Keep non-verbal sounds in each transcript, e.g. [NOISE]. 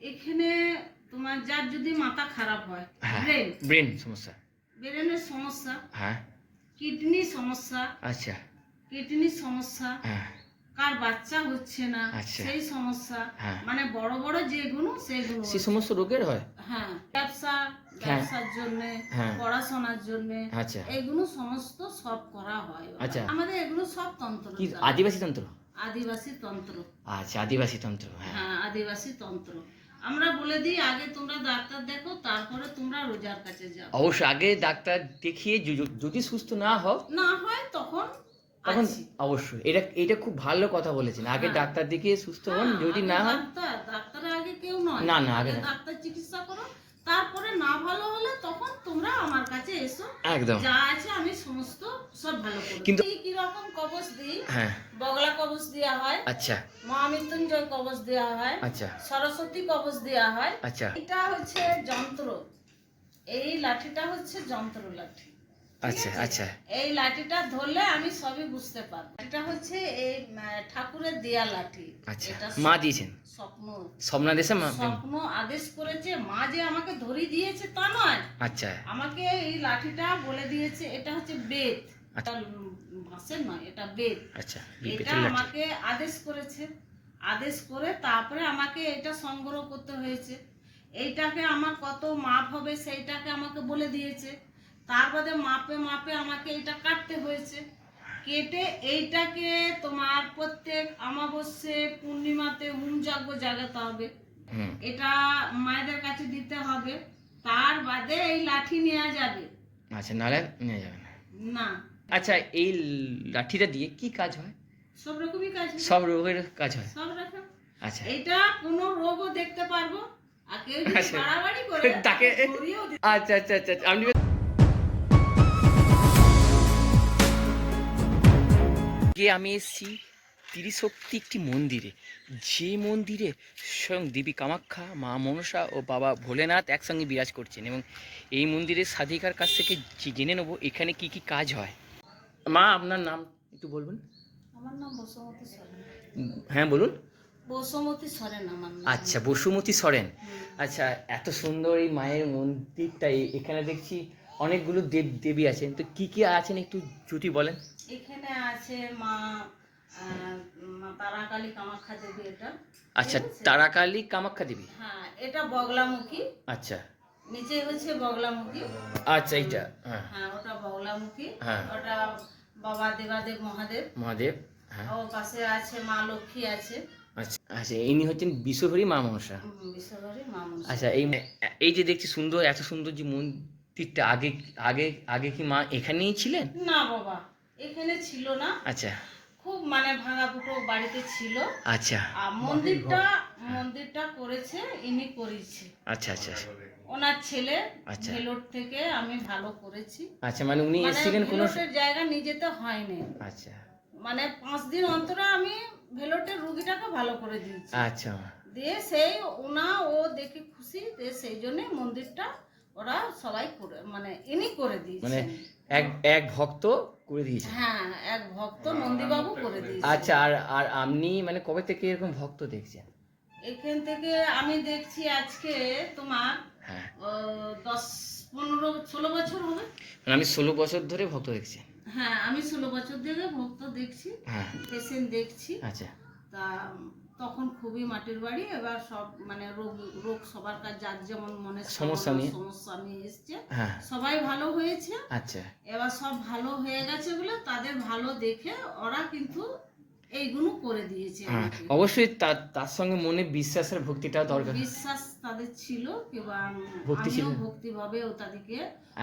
এখানে তোমার যার যদি মাথা খারাপ হয় হ্যাঁ ব্রেন ব্রেন সমস্যা। ব্রেনের সমস্যা। হ্যাঁ। কিডনি সমস্যা। আচ্ছা। কিডনির সমস্যা। হ্যাঁ। কার বাচ্চা হচ্ছে না আচ্ছা। সেই সমস্যা। হ্যাঁ। মানে বড় বড় যেগুলো সেগুলো সে সমস্ত রোগের হয়? হ্যাঁ। ব্যবসা ব্যবসার জন্য হ্যাঁ। পড়াশোনার জন্য আচ্ছা। এগুলো সমস্ত সব করা হয়। আচ্ছা। আমাদের এগুলো সব তন্ত্র আদিবাসী তন্ত্র? আদিবাসী তন্ত্র। আচ্ছা আদিবাসী তন্ত্র হ্যাঁ। হ্যাঁ আদিবাসী তন্ত্র। আমরা বলে দিই আগে তোমরা ডাক্তার দেখো তারপরে তোমরা রোজার কাছে যাও। অবশ্যই আগে ডাক্তার দেখিয়ে যদি- সুস্থ না হও না হয় তখন তখন অবশ্যই এটা এটা খুব ভালো কথা বলেছেন। আগে হ্যাঁ। ডাক্তার দেখিয়ে সুস্থ হন যদি না হয় ডাক্তার আগে কেউ নয়। না, না, আগে ডাক্তার চিকিৎসা করো তারপরে না ভালো হলে তখন তোমরা আমার কাছে এসো। একদম। যা আছে আমি সব ভালো কিন্তু- কি রকম কবচ দিই? হ্যাঁ। বগলা কবচ দেওয়া হয়। আচ্ছা। মহামৃত্যুঞ্জয় কবচ হয়। আচ্ছা। সরস্বতী কবচ হয়। আচ্ছা। এটা হচ্ছে যন্ত্র। এই লাঠিটা হচ্ছে যন্ত্র লাঠি। আচ্ছা আচ্ছা। এই লাঠিটা ধরলে আমি সবই বুঝতে পারব। এটা হচ্ছে এই ঠাকুরের দেয়া লাঠি। আচ্ছা। মা দিয়েছেন? স্বপ্ন। স্বপ্না দেশে মা স্বপ্ন আদেশ করেছে। মা যে আমাকে ধরিয়ে দিয়েছে তা নয়। আচ্ছা। আমাকে এই লাঠিটা বলে দিয়েছে। এটা হচ্ছে বেদ। এটা ভাষের নয় এটা বেদ। আচ্ছা এটা লাঠি আমাকে আদেশ করেছে আদেশ করে তারপরে আমাকে এটা সংগ্রহ করতে হয়েছে। এইটাকে আমার কত মাপ হবে সেইটাকে আমাকে বলে দিয়েছে। তার বাদে মাপে মাপে আমাকে এটা কাটতে হয়েছে। কেটে এইটাকে তোমার প্রত্যেক আমাবস্যে পূর্ণিমাতে হুম যজ্ঞ জাগাতে হবে। এটা মায়েদের কাছে দিতে হবে। তার বাদে এই লাঠি নেওয়া যাবে। আচ্ছা নাহলে নিয়ে যাবেন না। আচ্ছা এই লাঠিটা দিয়ে কি কাজ হয়? সব রকমই কাজ হবে। সব রোগের কাজ হয়? সব রকম। আচ্ছা। এটা কোনো রোগও দেখতে পারব। আর কেউ যদি আচ্ছা। বাড়াবাড়ি করে [LAUGHS] তাকে- আচ্ছা আচ্ছা আচ্ছা আচ্ছা। আপনি গিয়ে আমি এসেছি ত্রিশক্তি একটি মন্দিরে। যে মন্দিরে স্বয়ং দেবী কামাখ্যা মা মনসা ও বাবা ভোলেনাথ একসঙ্গে বিরাজ করছেন এবং এই মন্দিরের সাধিকার কাছ থেকে জেনে নেব এখানে কি কি কাজ হয়। মা আপনার নাম একটু বলবেন? আমার নাম বসুমতী সরেন। হ্যাঁ বলুন। বসুমতী সরেন আমার নাম। আচ্ছা বসুমতী সরেন। আচ্ছা এত সুন্দর এই মায়ের মন্দিরটা এখানে দেখছি অনেকগুলো দেব দেবী আছেন। তো কি কি আছেন একটু যদি বলেন? এখানে আছে মা তারাকালী কামাখ্যা দেবী এটা। আচ্ছা? তারাকালী কামাখ্যা দেবী? হ্যাঁ এটা বগলামুখী। আচ্ছা। নিচে হচ্ছে বগলামুখী। আচ্ছা এইটা হ্যাঁ। হ্যাঁ ওটা বগলামুখী হ্যাঁ। ওটা বাবা দেবাদেব মহাদেব। মহাদেব হ্যাঁ। ওর পাশে আছে মা লক্ষ্মী আছে। আচ্ছা আচ্ছা ইনি হচ্ছেন বিশ্বভরী মা মনসা। উম, মা মনসা। আচ্ছা এই এই যে দেখছি সুন্দর এত সুন্দর যে মন্দিরটা আগে আগে আগে কি মা এখানেই ছিলেন? না বাবা এখানে ছিল না। আচ্ছা। খুব মানে ভাঙা ফুটো বাড়িতে ছিল। আচ্ছা। আর মন্দিরটা মন্দিরটা করেছে ইনি করেছে। আচ্ছা আচ্ছা। ওনার ছেলে আচ্ছা। ভেলোর থেকে আমি ভালো করেছি। আচ্ছা মানে উনি মানে এসেছিলেন কোনো জায়গা নিজেতে হয়নি। আচ্ছা। মানে পাঁচ দিন অন্তরে আমি ভেলোটের রুগীটাকে ভালো করে দিয়েছি। আচ্ছা। দিয়ে সেই ওনা ও দেখে খুশি দিয়ে সেই জন্য মন্দিরটা ওরা সবাই করে মানে ইনি করে মানে এক এক ভক্ত করে দিয়েছে হ্যাঁ এক ভক্ত নন্দীবাবু করে দিয়েছে আচ্ছা আর আর আপনি মানে কবে থেকে এরকম ভক্ত দেখছেন? এখান থেকে আমি দেখছি আজকে তোমার হ্যাঁ। দশ পনেরো ষোলো বছর হবে? আমি ষোলো বছর ধরে ভক্ত দেখছি। হ্যাঁ আমি ষোলো বছর ধরে ভক্ত দেখছি হ্যাঁ। পেশেন্ট দেখছি। আচ্ছা। তা তখন খুবই মাটির বাড়ি এবার সব মানে রোগ রোগ সবার কাছে যার যেমন মনে সমস্যা নিয়ে। সমস্যা নিয়ে এসছে। হ্যাঁ। সবাই ভালো হয়েছে। আচ্ছা। এবার সব ভালো হয়ে গেছে বলে তাদের ভালো দেখে ওরা কিন্তু এইগুলো করে দিয়েছে হ্যাঁ অবশ্যই তার তার সঙ্গে মনে বিশ্বাসের ভক্তিটাও দরকার। বিশ্বাস তাদের ছিল এবং ভক্তি ছিল। আমিও ভক্তি ভাবে ও তাদেরকে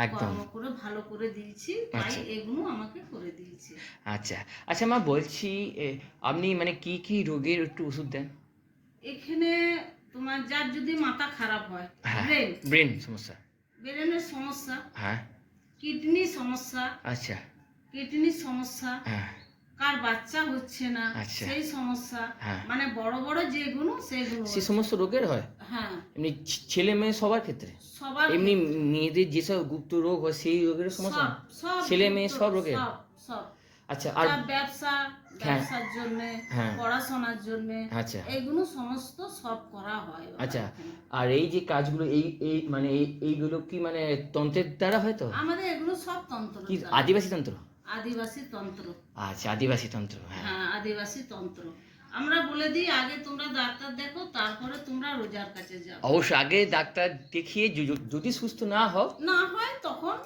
একদম করে ভালো করে দিয়েছি তাই আচ্ছা। এগুলো আমাকে করে দিয়েছে। আচ্ছা। আচ্ছা মা বলছি আপনি মানে কি কি রোগের একটু ওষুধ দেন? এখানে তোমার যার যদি মাথা খারাপ হয় হ্যাঁ ব্রেন। ব্রেন সমস্যা। ব্রেনের সমস্যা। হ্যাঁ। কিডনি সমস্যা। আচ্ছা। কিডনির সমস্যা। হ্যাঁ। কার বাচ্চা হচ্ছে না আচ্ছা। সেই সমস্যা। হ্যাঁ। মানে বড় বড় যেগুলো সেগুলো সে সমস্ত রোগের হয়? হ্যাঁ। এমনি ছেলে মেয়ে সবার ক্ষেত্রে? সবার এমনি মেয়েদের যেসব গুপ্ত রোগ হয় সেই রোগের সমস্যা ছেলে মেয়ে সব রোগের? সব আচ্ছা আর ব্যবসা ব্যবসার জন্য হ্যাঁ। পড়াশোনার জন্য আচ্ছা। এইগুলো সমস্ত সব করা হয় আচ্ছা। আর এই যে কাজগুলো এই এই মানে এইগুলো কি মানে তন্ত্রের দ্বারা হয় তো? আমাদের এগুলো সব তন্ত্র কি আদিবাসী তন্ত্র? আদিবাসী তন্ত্র। আচ্ছা আদিবাসী তন্ত্র হ্যাঁ। হ্যাঁ আদিবাসী তন্ত্র। আমরা বলে দিই আগে তোমরা ডাক্তার দেখো তারপরে তোমরা রোজার কাছে যাও। অবশ্যই আগে ডাক্তার দেখিয়ে যদি- সুস্থ না হও না হয় তখন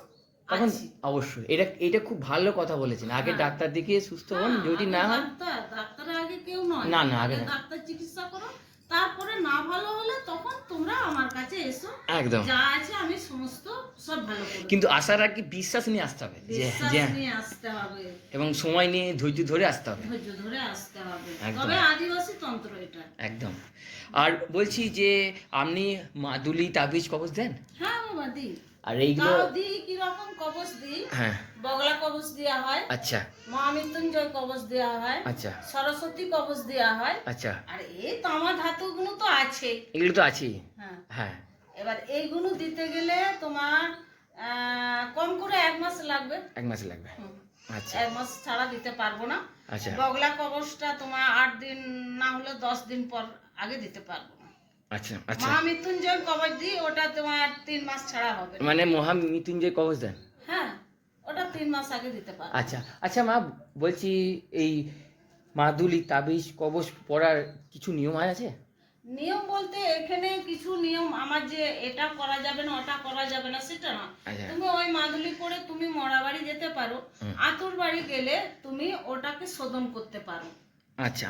তখন অবশ্যই এটা এটা খুব ভালো কথা বলেছেন। আগে হ্যাঁ। ডাক্তার দেখিয়ে সুস্থ হন হ্যাঁ, যদি না হয় ডাক্তার ডাক্তার আগে কেউ নয়। না, না, আগে ডাক্তার চিকিৎসা করো তারপরে না ভালো হলে তখন তোমরা আমার কাছে এসো। একদম। যা আছে আমি সমস্ত সব ভালো কিন্তু আসার আগে বিশ্বাস নিয়ে আসতে হবে। বিশ্বাস নিয়ে আসতে হবে। এবং সময় নিয়ে ধৈর্য ধরে আসতে হবে। ধৈর্য ধরে আসতে হবে। একদম। তবে আদিবাসী তন্ত্র এটা। একদম। আর বলছি যে আপনি মাদুলি তাবিজ কবজ দেন? হ্যাঁ দিই আর এইগুলো কবচ দিই? হ্যাঁ। বগলা কবচ হয়। আচ্ছা। মহামৃত্যুঞ্জয় কবচ হয়। আচ্ছা। সরস্বতী কবচ হয়। আচ্ছা। আর এই তামা ধাতুগুলো তো আছে। এগুলো তো আছেই। হ্যাঁ। হ্যাঁ। এবার এইগুলো দিতে গেলে তোমার কম করে এক মাস লাগবে। এক মাস লাগবে। আচ্ছা। এক মাস ছাড়া দিতে পারব না। আচ্ছা। বগলা কবচটা তোমার আট দিন না হলে দশ দিন পর আগে দিতে পারব। আচ্ছা আচ্ছা। কবচ দিই ওটা তোমার তিন মাস ছাড়া হবে। মানে কবচ দেন? হ্যাঁ ওটা তিন মাস আগে দিতে পারব আচ্ছা আচ্ছা মা বলছি এই মাদুলি তাবিজ কবচ পড়ার কিছু নিয়ম আছে? নিয়ম বলতে এখানে কিছু নিয়ম আমার যে এটা করা যাবে না ওটা করা যাবে না সেটা না। আচ্ছা। তুমি ওই মাদুলি পরে তুমি মরা বাড়ি যেতে পারো আতুর বাড়ি গেলে তুমি ওটাকে শোধন করতে পারো। আচ্ছা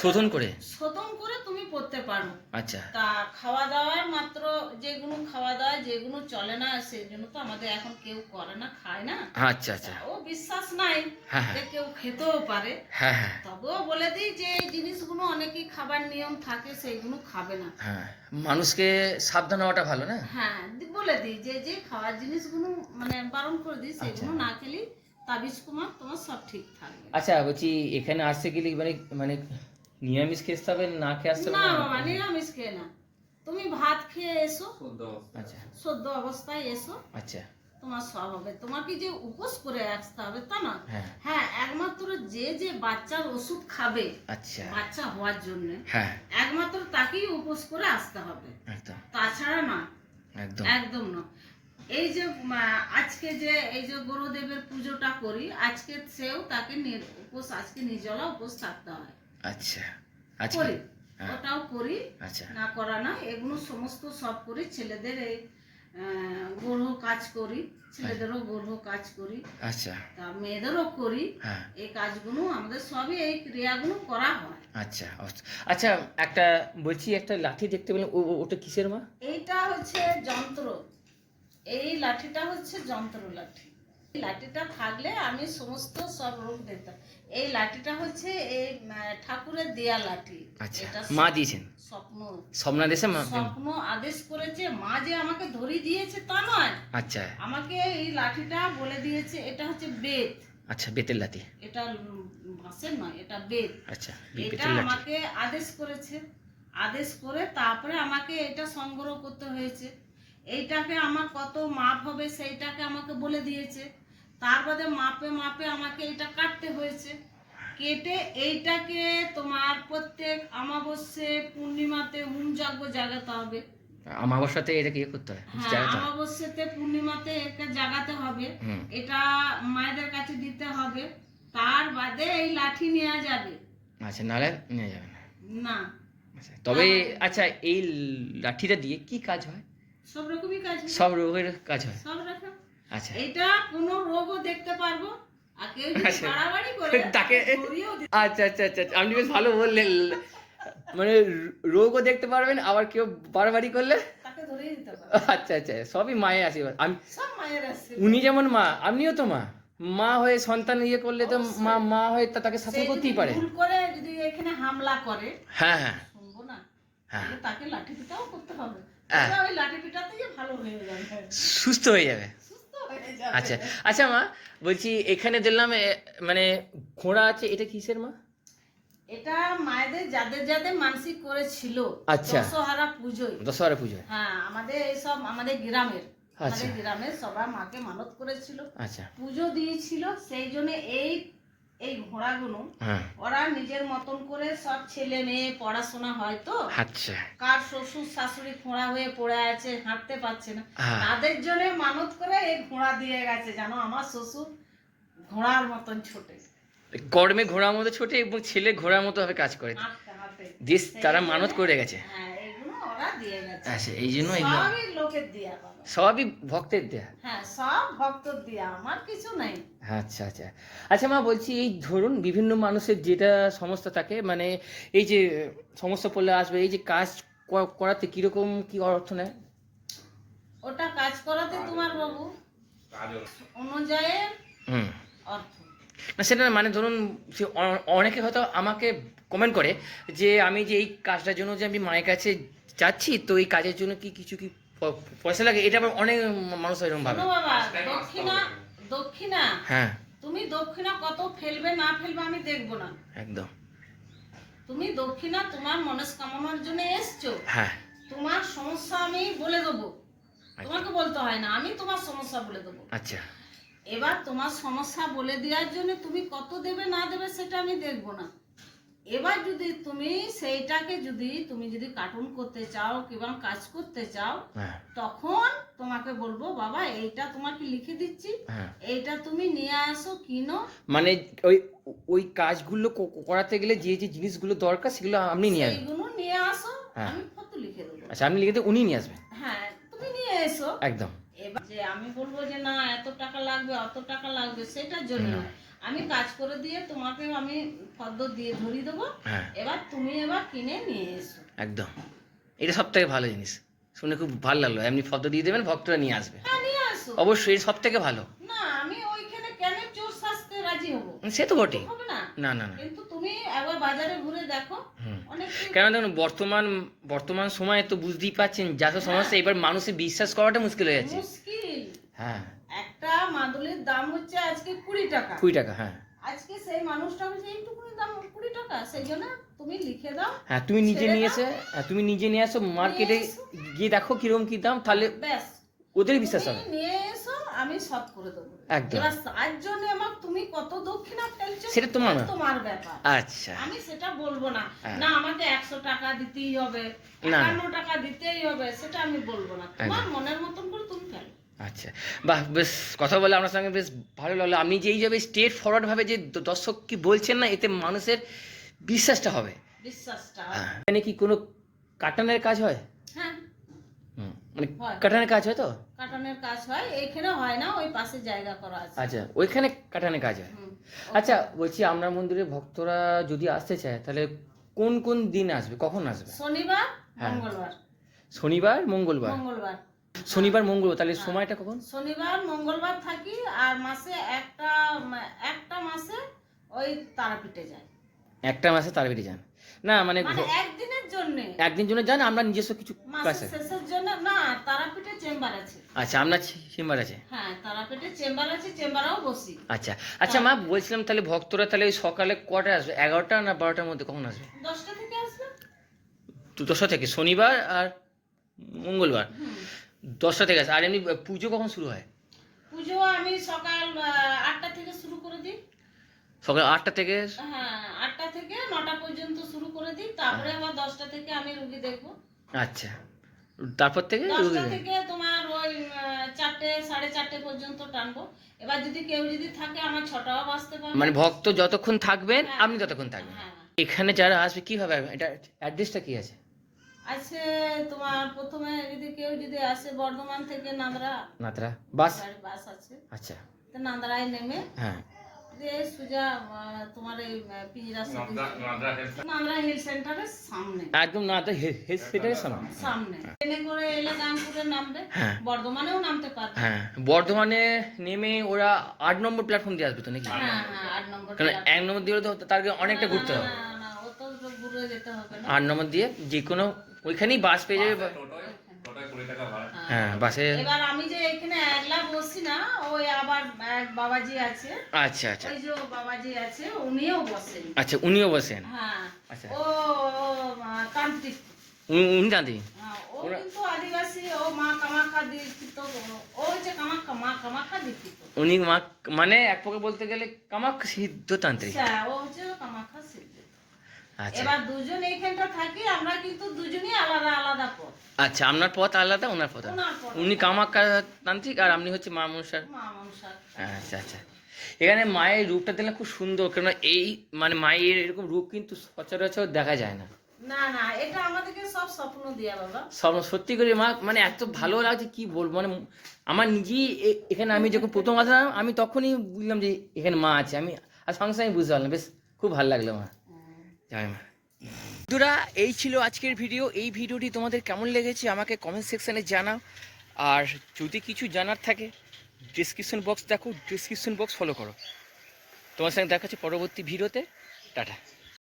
শোধন করে। শোধন করে তুমি পড়তে পারো। আচ্ছা। তা খাওয়া দাওয়ার মাত্র যেগুলো খাওয়া দাওয়া যেগুলো চলে না সেগুলো তো আমাদের এখন কেউ করে না খায় না। আচ্ছা আচ্ছা। ও বিশ্বাস নাই হ্যাঁ হ্যাঁ। যে কেউ খেতেও পারে। হ্যাঁ হ্যাঁ। তবুও বলে দিই যে এই জিনিসগুলো অনেকেই খাবার নিয়ম থাকে সেইগুলো খাবে না। হ্যাঁ মানুষকে সাবধান হওয়াটা ভালো না? হ্যাঁ বলে দিই যে যে খাওয়ার জিনিসগুলো মানে বারণ করে দিই সেগুলো না খেলে তাবিজ কুমার তোমার সব ঠিক থাকবে। আচ্ছা বলছি এখানে আসতে গেলে মানে মানে নিরামিষ খেয়ে আসতে হবে না খেয়ে আসতে হবে? না না? বাবা নিরামিষ খেয়ে না। তুমি ভাত খেয়ে এসো। আচ্ছা। সদ্য অবস্থায় এসো। আচ্ছা। তোমার সব হবে। তোমাকে যে উপোস করে আসতে হবে তা না। হ্যাঁ। হ্যাঁ একমাত্র যে যে বাচ্চার ওষুধ খাবে আচ্ছা। বাচ্চা হওয়ার জন্য হ্যাঁ। একমাত্র তাকেই উপোস করে আসতে হবে। তাছাড়া না। একদম। একদম না। এই যে আজকে যে এই যে গুরুদেবের পুজোটা করি আজকে সেও তাকে উপোস আজকে নির্জলা উপোস থাকতে হয়। আচ্ছা আচ্ছা করি। ওটাও করি আচ্ছা। না করা না এগুলো সমস্ত সব করি ছেলেদের এই গর্ভ কাজ করি ছেলেদেরও গর্ভ কাজ করি আচ্ছা। তা মেয়েদেরও করি হ্যাঁ। এই কাজগুলো আমাদের সবই এই ক্রিয়াগুলো করা হয়। আচ্ছা আচ্ছা। একটা বলছি একটা লাঠি দেখতে পেলাম ওটা কিসের মা? এইটা হচ্ছে যন্ত্র। এই লাঠিটা হচ্ছে যন্ত্র লাঠি। এই লাঠিটা থাকলে আমি সমস্ত সব রোগ দিতাম এই লাঠিটা হচ্ছে এই ঠাকুরের দেয়া লাঠি। আচ্ছা মা দিয়েছেন? স্বপ্ন। স্বপ্না দেশে স্বপ্ন আদেশ করেছে মা যে আমাকে ধরিয়ে দিয়েছে তা নয়। আচ্ছা। আমাকে এই লাঠিটা বলে দিয়েছে এটা হচ্ছে বেদ আচ্ছা বেতের লাঠি। এটা বাঁশের নয় এটা বেদ আচ্ছা এটা আমাকে আদেশ করেছে। আদেশ করে তারপরে আমাকে এটা সংগ্রহ করতে হয়েছে। এইটাকে আমার কত মাপ হবে সেইটাকে আমাকে বলে দিয়েছে। তার বাদে মাপে মাপে আমাকে এটা কাটতে হয়েছে। কেটে এইটাকে তোমার প্রত্যেক আমাবস্যে পূর্ণিমাতে হুম যজ্ঞ জাগাতে হবে। আমাবস্যাতে এটাকে ইয়ে করতে হয় হ্যাঁ জায়গাটা আমাবস্যাতে পূর্ণিমাতে একে জাগাতে হবে। এটা মায়েদের কাছে দিতে হবে। তার বাদে এই লাঠি নেওয়া যাবে। আচ্ছা নাহলে নিয়ে যাবে না। না। আচ্ছা তবে আচ্ছা এই লাঠিটা দিয়ে কি কাজ হয়? সব রকমই কাজ সব রোগের কাজ হয়। সব রকম? আচ্ছা। এটা কোনো রোগও দেখতে পারব? আচ্ছা। [LAUGHS] তাকে- আচ্ছা আচ্ছা আচ্ছা আচ্ছা। আপনি বেশ ভালো বললেন। মানে রোগও দেখতে পারবেন আবার কেউ বাড়াবাড়ি করলে? আচ্ছা আচ্ছা সবই মায়ের আশীর্বাদ। আমি উনি যেমন মা আপনিও তো মা। মা হয়ে সন্তান ইয়ে করলে তো মা মা হয়ে তা তাকে শাসন করতেই পারে। ভুল করে যদি এখানে হামলা করে হ্যাঁ হ্যাঁ। শুনব না হ্যাঁ। তাকে লাঠি পিটাও করতে হবে। হ্যাঁ। সুস্থ হয়ে যাবে। আচ্ছা আচ্ছা মা বলছি এখানে দেখলাম মানে ঘোড়া আছে এটা কিসের মা? এটা মায়েদের যাদের যাদের মানসিক করেছিল আচ্ছা। দশহারা পুজোয়। দশহরা পুজোয়। হ্যাঁ আমাদের এইসব আমাদের গ্রামের আচ্ছা। আমাদের গ্রামের সবাই মাকে মানত করেছিল। আচ্ছা। পুজো দিয়েছিল সেই জন্য এই এই ঘোড়াগুলো হ্যাঁ। ওরা নিজের মতন করে সব ছেলে মেয়ে পড়াশোনা হয় তো। আচ্ছা। কার শ্বশুর শাশুড়ি খোঁড়া হয়ে পড়ে আছে হাঁটতে পারছে না। হ্যাঁ। তাদের জন্য মানত করে এই ঘোড়া দিয়ে গেছে জানো? আমার শ্বশুর ঘোড়ার মতন ছোটে। কর্মে ঘোড়ার মতো ছোটে এবং ছেলে ঘোড়ার মতো ভাবে কাজ করে। হাঁটতে দিয়ে তারা মানত করে গেছে। হ্যাঁ এগুলো ওরা দিয়ে গেছে। আচ্ছা এই জন্য এগুলো লোকের দিয়া সবই ভক্তের দেয়া? হ্যাঁ সব ভক্তর দিয়া আমার কিছু নাই। আচ্ছা আচ্ছা। আচ্ছা মা বলছি এই ধরুন বিভিন্ন মানুষের যেটা সমস্যা থাকে মানে এই যে সমস্যা পড়লে আসবে এই যে কাজ করাতে কীরকম কি অর্থ নেয়? ওটা কাজ করাতে তোমার বাবু অনুযায়ী অর্থ। না সেটা মানে ধরুন সে অনেকে হয়তো আমাকে কমেন্ট করে যে আমি যে এই কাজটার জন্য যে আমি মায়ের কাছে যাচ্ছি তো এই কাজের জন্য কি কিছু কি পয়সা লাগে এটা আবার অনেক মানুষ এরকম ভাবে। দক্ষিণা দক্ষিণা হ্যাঁ। তুমি দক্ষিণা কত ফেলবে না ফেলবে আমি দেখব না। একদম। তুমি দক্ষিণা তোমার মনস্কামনার জন্য এসছো। হ্যাঁ। তোমার সমস্যা আমি বলে দেবো। তোমাকে বলতে হয় না আমি তোমার সমস্যা বলে দেবো। আচ্ছা। এবার তোমার সমস্যা বলে দেওয়ার জন্য তুমি কত দেবে না দেবে সেটা আমি দেখব না। এবার যদি তুমি সেইটাকে যদি তুমি যদি কার্টুন করতে চাও কিংবা কাজ করতে চাও হ্যাঁ। তখন তোমাকে বলব বাবা এইটা তোমাকে লিখে দিচ্ছি? হ্যাঁ। এইটা তুমি নিয়ে আসো কিনো। মানে ওই ওই কাজগুলো করাতে গেলে যে যে জিনিসগুলো দরকার সেগুলো আপনি নিয়ে আসবেন। সেইগুলো নিয়ে আসো হ্যাঁ। আমি ফটো লিখে দেবো। আচ্ছা আপনি লিখে দিয়ে উনি নিয়ে আসবেন। হ্যাঁ তুমি নিয়ে এসো। একদম। এবার যে আমি বলব যে না এত টাকা লাগবে অত টাকা লাগবে সেটার জন্য নয়। আমি কাজ করে দিয়ে তোমাকে আমি ফদ্দ দিয়ে ধরিয়ে দেবো। হ্যাঁ। এবার তুমি এবার কিনে নিয়ে এসো। একদম। এটা সব থেকে ভালো জিনিস। শুনে খুব ভালো লাগল। এমনি ফটো দিয়ে দেবেন ভক্তরা নিয়ে আসবে। হ্যাঁ অবশ্যই সব থেকে ভালো। না আমি ওইখানে কেন চোর সাজতে রাজি হব। সে তো বটেই। হবে না? না না কিন্তু তুমি একবার বাজারে ঘুরে দেখো। কেন দেখুন বর্তমান বর্তমান সময়ে তো বুঝতেই পাচ্ছেন যা সমস্যা এবার মানুষের বিশ্বাস করাটা মুশকিল হয়ে যাচ্ছে। হ্যাঁ। দাম হচ্ছে আজকে কুড়ি টাকা। কুড়ি টাকা হ্যাঁ। আজকে সেই মানুষটা বলছে এইটুকুনি দাম কুড়ি টাকা। সেই জন্য তুমি লিখে দাও। হ্যাঁ তুমি নিজে নিয়ে এসে হ্যাঁ, তুমি নিজে নিয়ে আসো মার্কেটে গিয়ে দেখো কীরকম কি দাম তাহলে ব্যাস। ওদের বিশ্বাস হবে। নিয়ে এসো আমি সব করে দেবো। একদম। এবার তার জন্য আমার তুমি কত দক্ষিণা ফেলছো সেটা তোমার তোমার ব্যাপার। আচ্ছা। আমি সেটা বলব না। হ্যাঁ। না আমাকে একশো টাকা দিতেই হবে একান্ন টাকা দিতেই হবে সেটা আমি বলব না। তোমার মনের মতন করে তুমি আচ্ছা। বাহ বেশ কথা বলে আপনার সঙ্গে বেশ ভালো লাগল। আপনি যে এইভাবে স্টেট ফরওয়ার্ড ভাবে যে দর্শক কি বলছেন না এতে মানুষের বিশ্বাসটা হবে। বিশ্বাসটা। এখানে কি কোনো কাটানের কাজ হয়? হ্যাঁ। মানে। কাটানের কাজ হয় তো? কাটানোর কাজ হয় এইখানে হয় না ওই পাশে জায়গা করা আছে। আচ্ছা ওইখানে কাটানের কাজ হয়। আচ্ছা বলছি আপনার মন্দিরে ভক্তরা যদি আসতে চায় তাহলে কোন কোন দিন আসবে? কখন আসবে? শনিবার হ্যাঁ। মঙ্গলবার। শনিবার মঙ্গলবার? মঙ্গলবার। শনিবার মঙ্গলবার তাহলে হ্যাঁ। সময়টা কখন? শনিবার মঙ্গলবার থাকি আর মাসে একটা একটা মাসে ওই তারাপীঠে যায় একটা মাসে তার বেরিয়ে যান? না মানে মানে একদিনের জন্য। একদিন জন্য যান আমরা নিজস্ব কিছু মাসের শেষের জন্য না তারাপীঠে চেম্বার আছে। আচ্ছা আপনার চেম্বার আছে? হ্যাঁ তারাপীঠে চেম্বার আছে চেম্বারেও বসি। আচ্ছা আচ্ছা মা বলছিলাম তাহলে ভক্তরা তাহলে ওই সকালে কটায় আসবে? এগারোটা না বারোটার মধ্যে কখন আসবে? দশটা থেকে আসবে। তো দশটা থেকে শনিবার আর মঙ্গলবার। দশটা থেকে আসবে আর এমনি পুজো কখন শুরু হয়? পুজো আমি সকাল আটটা থেকে শুরু করে দিই। সকাল আটটা থেকে? হ্যাঁ আটটা থেকে নটা পর্যন্ত শুরু করে দিই। তারপরে আবার দশটা থেকে আমি রুগী দেখব। আচ্ছা। তারপর থেকে দশটা থেকে তোমার ওই চারটে সাড়ে চারটে পর্যন্ত টানবো। এবার যদি কেউ যদি থাকে আমার ছটাও বাজতে পারে মানে ভক্ত যতক্ষণ থাকবেন আপনি ততক্ষণ থাকবেন। হ্যাঁ। এখানে যারা আসবে কীভাবে? এটা অ্যাড্রেসটা কি আছে? আছে তোমার প্রথমে যদি কেউ যদি আসে বর্ধমান থেকে নান্দরা নাতরা বাস? বাস আছে। আচ্ছা। তো নান্দরায় নেমে হ্যাঁ। সোজা তোমার এই পিঞ্জরা হিল সেন্টারের সামনে। একদম না হেলথ সেন্টারের সামনে। সামনে। ট্রেনে করে এলে নামবে। হ্যাঁ। বর্ধমানেও নামতে পারবে। হ্যাঁ। বর্ধমানে নেমে ওরা আট নম্বর প্ল্যাটফর্ম দিয়ে আসবে তো নাকি? হ্যাঁ হ্যাঁ আট নম্বর কারণ এক নম্বর দিয়ে তো তার অনেকটা ঘুরতে হবে। আট নম্বর দিয়ে যে কোনো ওইখানেই বাস পেয়ে যাবে হ্যাঁ বাসে এবার আমি যে এখানে একলা বসি না ওই আবার এক বাবাজি আছে। আচ্ছা আচ্ছা। ওই যে বাবাজি আছে উনিও বসেন। আচ্ছা উনিও বসেন? হ্যাঁ আচ্ছা। ও ও, তান্ত্রিক উনি জানতেন হ্যাঁ, ও কিন্তু আদিবাসী ও মা দীক্ষিত ও দীক্ষিত। উনি মা মানে এক পক্ষে বলতে গেলে কামাখ্যা সিদ্ধতান্ত্রিক। হ্যাঁ, ও হচ্ছে কামাখ্যা সিদ্ধ আচ্ছা এবার দুজন এইখানটা থাকি আমরা কিন্তু দুজনই আলাদা আলাদা পথ। আচ্ছা আপনার পথ আলাদা ওনার পথ উনি কামাখ্যা তান্ত্রিক আর আপনি হচ্ছে মা মনসার? আচ্ছা আচ্ছা। এখানে মায়ের রূপটা দেখলে খুব সুন্দর কেন এই মানে মায়ের এরকম রূপ কিন্তু সচরাচর দেখা যায় না। না না এটা আমাদেরকে সব স্বপ্ন দিয়া বাবা। সব সত্যি করে মা মানে এত ভালো লাগছে কি বলব? মানে আমার নিজেই এখানে আমি যখন প্রথম আসলাম আমি তখনই বুঝলাম যে এখানে মা আছে আমি আর সঙ্গে সঙ্গে বুঝতে পারলাম বেশ খুব ভালো লাগল মা বন্ধুরা, এই ছিল আজকের ভিডিও। এই ভিডিওটি তোমাদের কেমন লেগেছে আমাকে কমেন্ট সেকশানে জানাও। আর যদি কিছু জানার থাকে ডিসক্রিপশন বক্স দেখো ডিসক্রিপশন বক্স ফলো করো। তোমার সঙ্গে দেখা হচ্ছে পরবর্তী ভিডিওতে। টাটা।